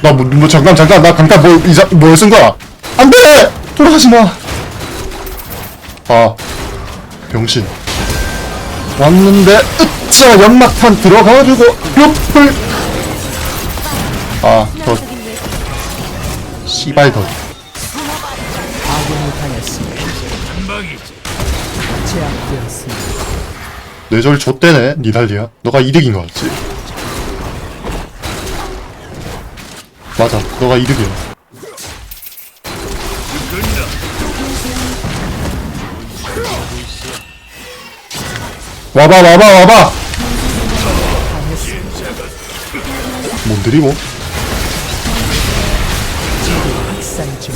나 뭐, 뭐 잠깐 잠깐 나 잠깐 뭐 이자 뭐쓴 거야? 안 돼 돌아가지 마. 아 병신 왔는데 으짜 연막탄 들어가가지고 아더 씨발 더 당했습니다. 제압되었습니다. 뇌절 좆대네 니달리야 너가 이득인 거 같지? 맞아 너가 이득이야 와봐 와봐 와봐 뭔 드리고 학살 중.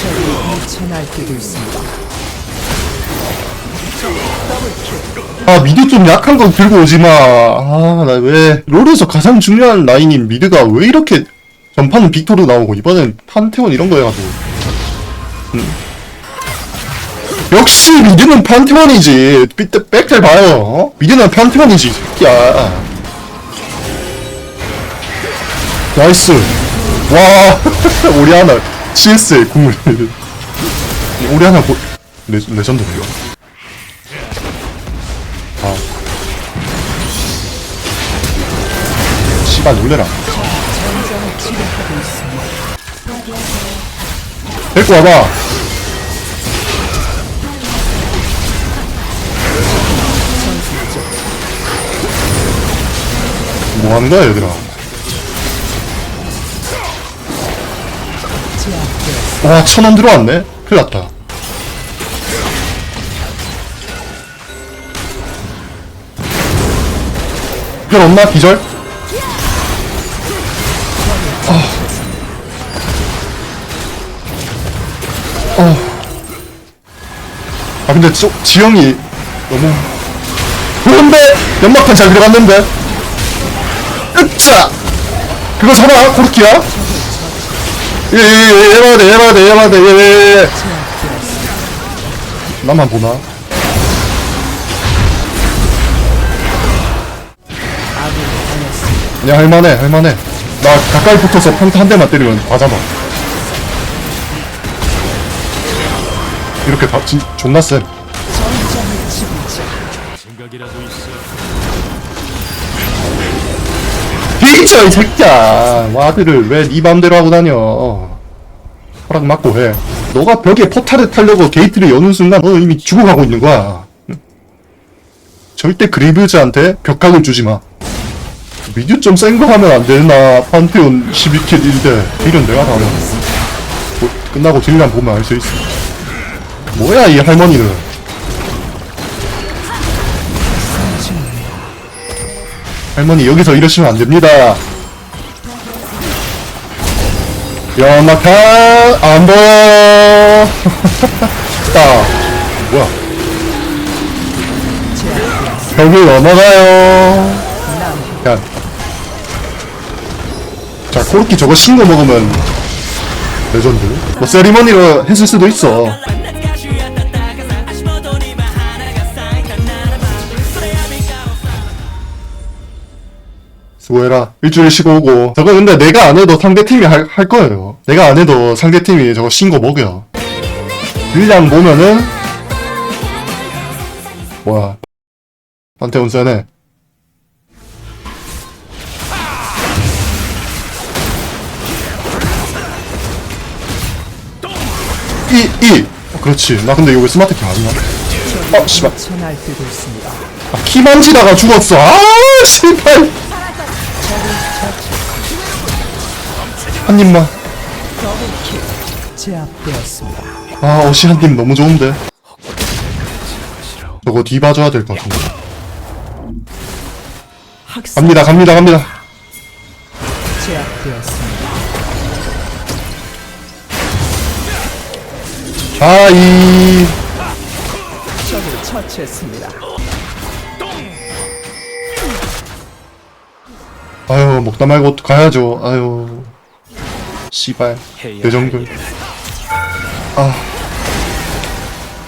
적이 미쳐 날뛰고 있습니다. 아 미드 좀 약한 거 들고 오지 마. 아 나 왜 롤에서 가장 중요한 라인인 미드가 왜 이렇게 전판은 빅토르 나오고 이번엔 판테온 이런 거 해가지고. 음. 역시 미드는 판테온이지. 삐때 백잘 봐요. 어? 미드는 판테온이지. 이 새끼야. 나이스. 와 오리아나 CS 국물. 오리아나 고... 레, 레전드네요. 씨발 놀래라. 데리고 와봐. 뭐 하는 거야, 얘들아? 와, 천원 들어왔네? 큰일 났다. 기절 없나? 기절? 어. 어. 아, 근데 저, 지형이 너무. 그런데! 연막탄 잘 들어갔는데? 으짜! 그거 잡아! 코르키야? 예, 예, 예, 얘봐야 돼, 얘봐야 돼, 얘봐야 돼, 예, 예, 예. 나만 보나? 야, 할만해, 할만해. 나 가까이 붙어서 평타 한 대만 때리면 다 잡아. 이렇게 다, 진, 존나 쎄. 뒤져, 이 새끼야! 와드를 왜 네 맘대로 하고 다녀. 허락 맞고 해. 너가 벽에 포탈을 타려고 게이트를 여는 순간 너 이미 죽어가고 있는 거야. 응? 절대 그레이브즈한테 벽각을 주지 마. 미드 좀 센 거 하면 안 되나? 판테온 12킬 1대. 딜은 내가 다 해. 뭐, 끝나고 딜량 보면 알 수 있어. 뭐야, 이 할머니는. 할머니, 여기서 이러시면 안 됩니다. 연막탄, 안 보여. 딱. 뭐야. 제압되었습니다. 벽을 넘어가요. 코르키 저거 신거 먹으면 레전드. 뭐 세리머니로 했을 수도 있어. 수고해라. 일주일 쉬고 오고. 저거 근데 내가 안 해도 상대팀이 할, 할 거예요. 내가 안 해도 상대팀이 저거 신거 먹여. 딜량 보면은, 뭐야. 판테온 세네. 이, 이! 어, 그렇지. 나 근데 이거 왜 스마트키 아니야? 어, 씨발. 아, 키 만지다가 죽었어. 아, 씨발. 한 입만. 아, 어시 한 입 너무 좋은데. 저거 뒤 봐줘야 될 것 같은데. 갑니다, 갑니다, 갑니다. 제압되었습니다. 아, 이. 적을 처치했습니다. 아유, 먹다 말고 가야죠. 아유. 씨발. 내정글. 아.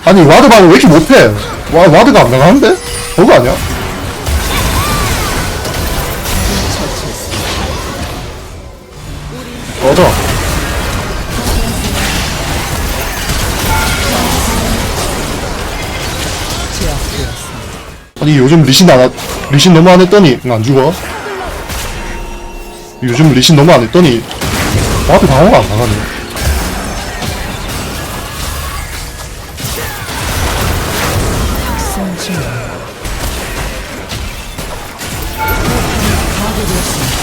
아니 와드 방금 왜 이렇게 못해 와 와드가 안 나가는데? 버그 아니야? 꺼져 아니 요즘 리신 안, 하- 리신 너무 안 했더니 응, 안 죽어? 요즘 리신 너무 안 했더니 와드 방어가 안 나가네.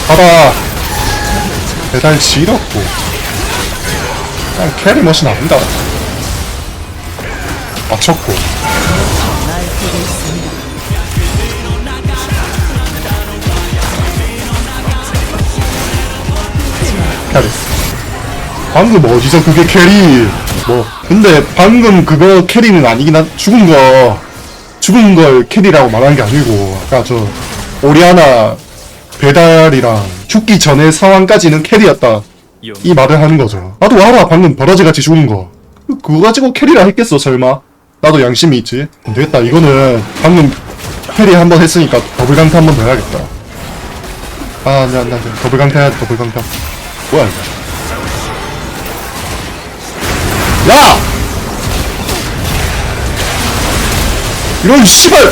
가라 배달 지렸고. 그냥 캐리 멋이 나온다. 맞췄고 캐리 방금 어디서 그게 캐리? 뭐 근데 방금 그거 캐리는 아니긴 한 죽은 거 죽은 걸 캐리라고 말한 게 아니고 아까 저 오리아나 배달이랑 죽기 전의 상황까지는 캐리였다. 이 말을 하는 거죠. 나도 알아 방금 버러지 같이 죽은 거. 그거 가지고 캐리라 했겠어 설마? 나도 양심이 있지? 안 되겠다. 이거는 방금 캐리 한 번 했으니까 더블 강타 한 번 더 해야겠다. 아 안돼 안돼 안돼 더블 강타 해야 돼 더블 강타 뭐야 이거 야! 이런 씨발!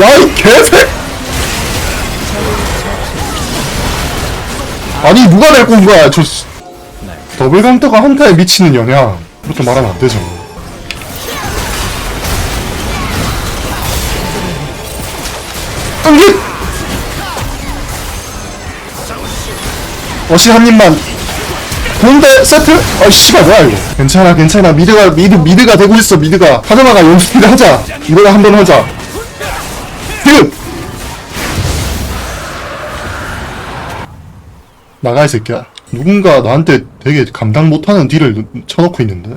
야, 이 개새! 아니, 누가 데리고 온 거야, 저, 씨. 더블 강터가 한타에 미치는 영향. 그렇게 말하면 안 되죠. 응기! 어시 한 입만. 본대 세트? 아 씨발 뭐야 이거? 괜찮아 괜찮아. 미드가 미드 미드가 되고 있어 미드가. 하드마가 연습을 하자. 이거를 한번 하자. 지금 나가 이 새끼야. 누군가 나한테 되게 감당 못하는 딜을 쳐놓고 있는데?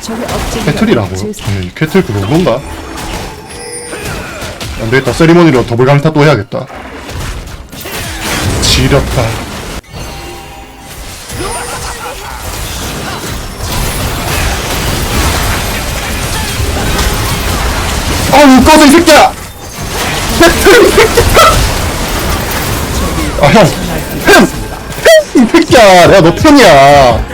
적의 억제기가 캐틀이라고 제 음, 캐틀 그런 건가? 안되겠다. 세리머니로 더블 강타 또 해야겠다. 지렸다. 아우 꺼져 이 새끼야! 캐틀 이 새끼야 아형. 형! 형! 이 새끼야! 내가 너 편이야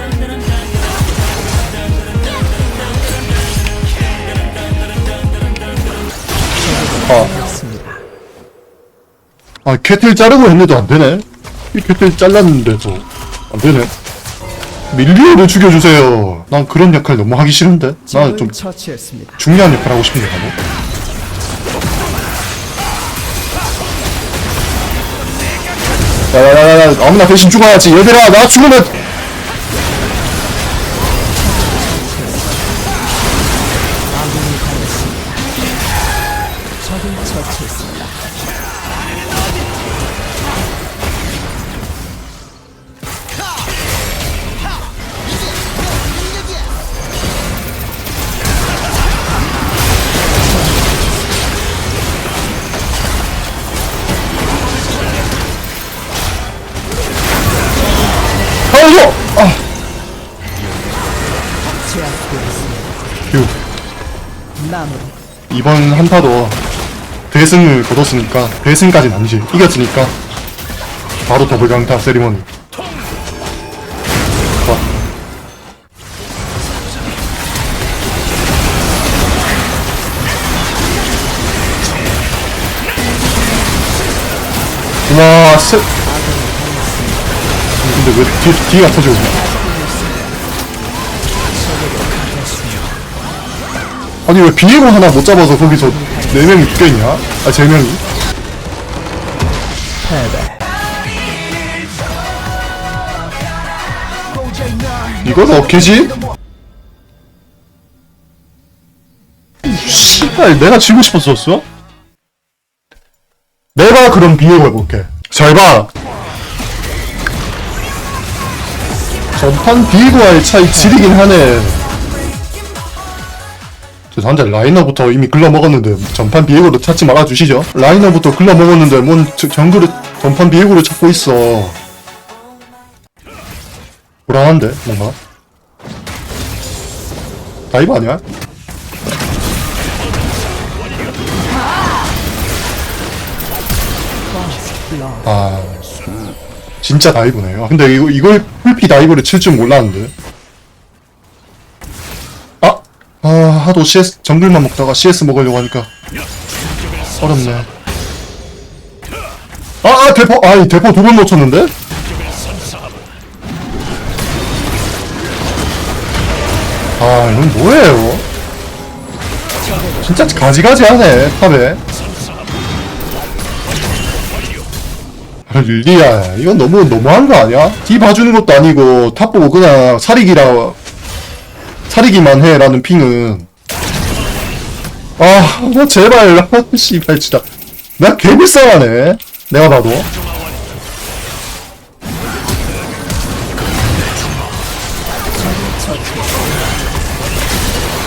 아. 아 캐틀 자르고 했는데도 안 되네. 이 캐틀 잘랐는데도 안 되네. 밀리오를 죽여주세요. 난 그런 역할 너무 하기 싫은데. 나는 좀 처치했습니다. 중요한 역할 하고 싶은데 나도. 야야야야 아무나 대신 죽어야지 얘들아 나 죽으면 적을 처치했습니다. 아이고 아 제압되었습니다. 휴. 마무리. 이번 한타도 대승을 거뒀으니까 대승까지는 아니지 이겼으니까. 바로 더블 강타 세리머니. 좋아. 와 세... 근데 왜 뒤, 뒤가 터지고 아니 왜 비에고 하나 못 잡아서 거기서 네 명이 죽겠냐? 아 세 명이? 패배. 이건 어케지? 씨발 내가 지고 싶었었어? 내가 그럼 비에고 해볼게 잘 봐. 전판 비에고와의 차이 지리긴 하네. 죄송한데 라이너부터 이미 글러먹었는데 전판 비에고를 찾지 말아주시죠. 라이너부터 글러먹었는데 뭔 저- 정글을 전판 비에고를 찾고 있어. 불안한데 뭔가 다이브 아니야? 아 진짜 다이브네요 근데 이거 이걸 풀피 다이브를 칠 줄 몰랐는데 하도 CS 정글만 먹다가 CS 먹으려고 하니까 어렵네 아, 아 대포 아이 대포 두 번 놓쳤는데? 아 이건 뭐예요? 진짜 가지가지하네 탑에 아, 릴리야 이건 너무 너무한 거 아니야? 뒤 봐주는 것도 아니고 탑 보고 그냥 사리기라 사리기만 해라는 핑은 아 나 제발. 아, 씨발 진짜. 나 개불쌍하네. 내가 봐도.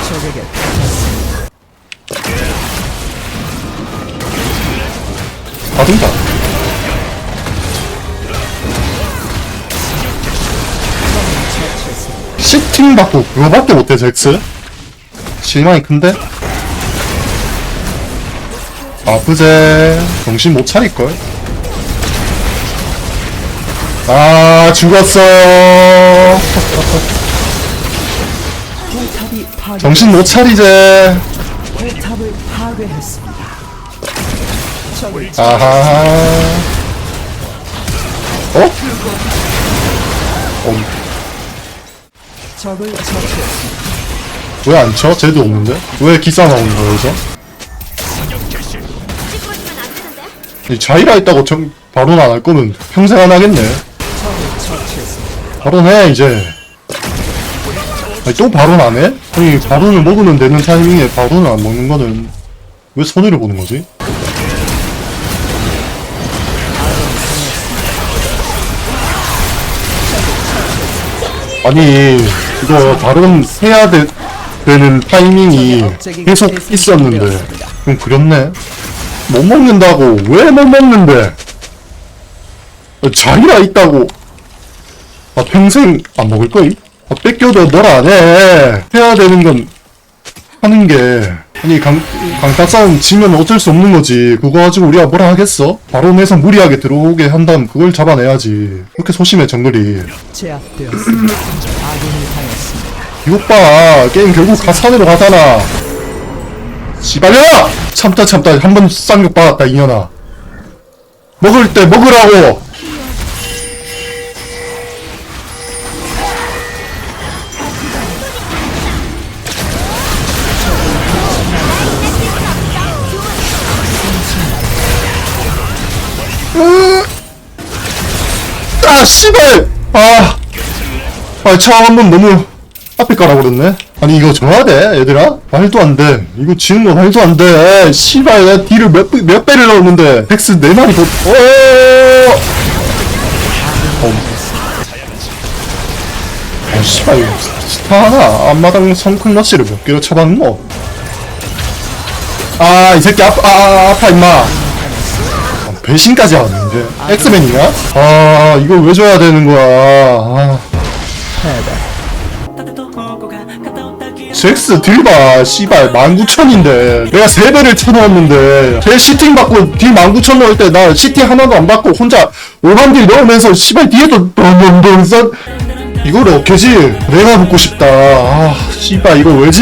적에게 받은다. 시팅 받고 그거밖에 못해 잭스? 실망이 큰데? 아프제 정신 못 차릴걸 아 죽었어 정신 못 차리제 아하 어? 어 적을 안 쳐? 쟤도 없는데? 왜 기싸 나오는 거야 여기서? 자이라 있다고 정, 바론 안 할 거면 평생 안 하겠네 처치했습니다. 바론 해 이제 아니 또 바론 안 해? 아니 바론을 먹으면 되는 타이밍에 바론을 안 먹는 거는 왜 손해를 보는 거지? 아니 이거 바론 해야 되, 되는 타이밍이 계속 있었는데 좀 그렇네 못 먹는다고 왜 못 먹는데 자기라 있다고 아 평생 안 먹을 거이? 아 뺏겨도 뭘 안 해. 해야 되는 건 하는 게 아니 강 강타 싸움 지면 어쩔 수 없는 거지. 그거 가지고 우리가 뭐라 하겠어? 바로 내서 무리하게 들어오게 한다면 그걸 잡아내야지. 그렇게 소심해 정글이. 제압되었습니다. 아군이 당했습니다. 이것 봐 게임 결국 가산으로 가잖아. 씨발야! 참다 참다 한 번 쌍욕 받았다 이년아. 먹을 때 먹으라고. 아 씨발 아, 아 처음 한번 너무 앞에 깔아버렸네. 아니 이거 져야 돼 얘들아. 말도 안돼. 이거 지는 거 말도 안돼. 씨발 내가 딜을 몇, 배- 몇 배를 넣었는데. 덱스 네 마리 더 어! 어. 아 씨발 이거 스타 하나. 앞마당 성큰 러시를 몇 개로 쳐봤노? 아 이 새끼 아파 아, 아 아파 임마. 아, 배신까지 하는데 엑스맨이야? 아 이걸 왜 줘야 되는 거야? 아. 잭스 딜봐 씨발 19,000인데. 내가 3배를 쳐넣었는데. 제 시팅 받고 딜 19,000 넣을 때 나 시팅 하나도 안 받고 혼자 5만 딜 넣으면서 씨발 뒤에도 덩덩덩 썬 이걸 어케지? 내가 붙고 싶다. 아 씨발 이거 왜지